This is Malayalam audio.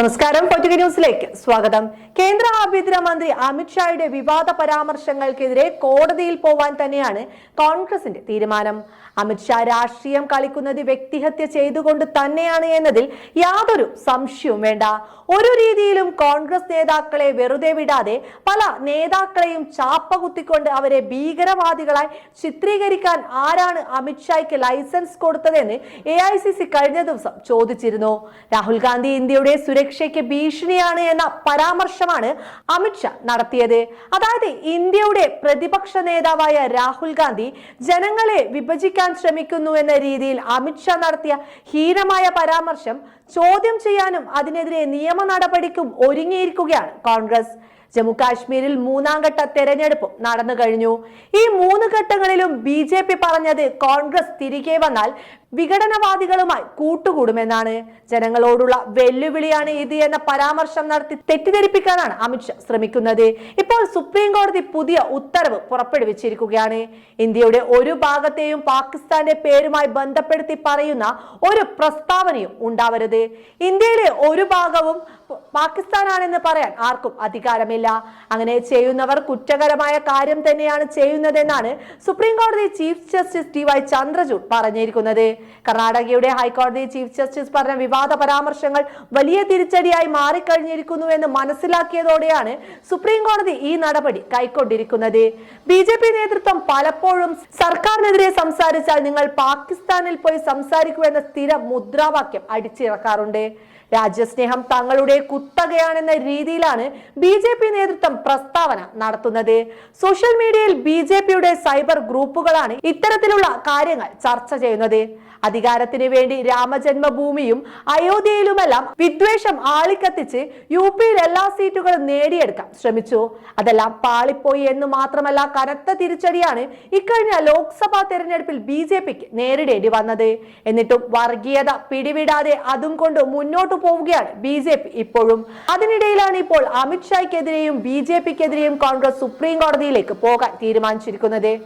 നമസ്കാരം. പൊറ്റുക ന്യൂസിലേക്ക് സ്വാഗതം. കേന്ദ്ര ആഭ്യന്തര മന്ത്രി അമിത്ഷായുടെ വിവാദ പരാമർശങ്ങൾക്കെതിരെ കോടതിയിൽ പോവാൻ തന്നെയാണ് കോൺഗ്രസിന്റെ തീരുമാനം. അമിത്ഷാ രാഷ്ട്രീയം കളിക്കുന്നത് വ്യക്തിഹത്യ ചെയ്തുകൊണ്ട് തന്നെയാണ് എന്നതിൽ യാതൊരു സംശയവും വേണ്ട. ഒരു രീതിയിലും കോൺഗ്രസ് നേതാക്കളെ വെറുതെ വിടാതെ പല നേതാക്കളെയും ചാപ്പകുത്തിക്കൊണ്ട് അവരെ ഭീകരവാദികളായി ചിത്രീകരിക്കാൻ ആരാണ് അമിത്ഷായ്ക്ക് ലൈസൻസ് കൊടുത്തതെന്ന് എ ഐ സി സി കഴിഞ്ഞ ദിവസം ചോദിച്ചിരുന്നു. രാഹുൽ ഗാന്ധി ഇന്ത്യയുടെ സുരക്ഷയ്ക്ക് ഭീഷണിയാണ് എന്ന പരാമർശമാണ് അമിത്ഷാ നടത്തിയത്. അതായത് ഇന്ത്യയുടെ പ്രതിപക്ഷ നേതാവായ രാഹുൽ ഗാന്ധി ജനങ്ങളെ വിഭജിക്കാൻ ശ്രമിക്കുന്നു എന്ന രീതിയിൽ അമിത്ഷാ നടത്തിയ ഹീനമായ പരാമർശം ചോദ്യം ചെയ്യാനും അതിനെതിരെ നിയമ നടപടിക്കും ഒരുങ്ങിയിരിക്കുകയാണ് കോൺഗ്രസ്. ജമ്മു കാശ്മീരിൽ മൂന്നാം ഘട്ട തെരഞ്ഞെടുപ്പും നടന്നു കഴിഞ്ഞു. ഈ മൂന്ന് ഘട്ടങ്ങളിലും ബി ജെ പി പറഞ്ഞത് കോൺഗ്രസ് തിരികെ വന്നാൽ വിഘടനവാദികളുമായി കൂട്ടുകൂടുമെന്നാണ്. ജനങ്ങളോടുള്ള വെല്ലുവിളിയാണ് ഇത് എന്ന പരാമർശം നടത്തി തെറ്റിദ്ധരിപ്പിക്കാനാണ് അമിത്ഷാ ശ്രമിക്കുന്നത്. ഇപ്പോൾ സുപ്രീം കോടതി പുതിയ ഉത്തരവ് പുറപ്പെടുവിച്ചിരിക്കുകയാണ്. ഇന്ത്യയുടെ ഒരു ഭാഗത്തെയും പാകിസ്ഥാന്റെ പേരുമായി ബന്ധപ്പെടുത്തി പറയുന്ന ഒരു പ്രസ്താവനയും ഉണ്ടാവരുത്. ഇന്ത്യയിലെ ഒരു ഭാഗവും പാകിസ്ഥാനാണെന്ന് പറയാൻ ആർക്കും അധികാരമില്ല. അങ്ങനെ ചെയ്യുന്നവർ കുറ്റകരമായ കാര്യം തന്നെയാണ് ചെയ്യുന്നതെന്നാണ് സുപ്രീം കോടതി chief justice D Y Chandrachud പറഞ്ഞിരിക്കുന്നത്. കർണാടകയുടെ ഹൈക്കോടതി ചീഫ് ജസ്റ്റിസ് പറഞ്ഞ വിവാദ പരാമർശങ്ങൾ വലിയ തിരിച്ചടിയായി മാറിക്കഴിഞ്ഞിരിക്കുന്നു എന്ന് മനസ്സിലാക്കിയതോടെയാണ് സുപ്രീം കോടതി ഈ നടപടി കൈക്കൊണ്ടിരിക്കുന്നത്. ബി ജെ പി നേതൃത്വം പലപ്പോഴും സർക്കാരിനെതിരെ സംസാരിച്ചാൽ നിങ്ങൾ പാകിസ്ഥാനിൽ പോയി സംസാരിക്കൂ എന്ന സ്ഥിര മുദ്രാവാക്യം അടിച്ചിറക്കാറുണ്ട്. രാജ്യസ്നേഹം തങ്ങളുടെ കുത്തകയാണെന്ന രീതിയിലാണ് ബി ജെ പി നേതൃത്വം പ്രസ്താവന നടത്തുന്നത്. സോഷ്യൽ മീഡിയയിൽ ബി ജെ പിയുടെ സൈബർ ഗ്രൂപ്പുകളാണ് ഇത്തരത്തിലുള്ള കാര്യങ്ങൾ ചർച്ച ചെയ്യുന്നത്. അധികാരത്തിന് വേണ്ടി രാമജന്മഭൂമിയും അയോധ്യയിലുമെല്ലാം വിദ്വേഷം ആളിക്കത്തിച്ച് യു പിയിൽ എല്ലാ സീറ്റുകളും നേടിയെടുക്കാൻ ശ്രമിച്ചു. അതെല്ലാം പാളിപ്പോയി എന്ന് മാത്രമല്ല കനത്ത തിരിച്ചടിയാണ് ഇക്കഴിഞ്ഞ ലോക്സഭാ തെരഞ്ഞെടുപ്പിൽ ബി ജെ പിക്ക് നേരിടേണ്ടി വന്നത്. എന്നിട്ടും വർഗീയത പിടിവിടാതെ അതും കൊണ്ട് മുന്നോട്ട് പോവുകയാണ് ബി ജെ പി ഇപ്പോഴും. അതിനിടയിലാണ് ഇപ്പോൾ അമിത്ഷായ്ക്കെതിരെയും ബി ജെ പിക്കെതിരെയും കോൺഗ്രസ് സുപ്രീം കോടതിയിലേക്ക് പോകാൻ തീരുമാനിച്ചിരിക്കുന്നത്.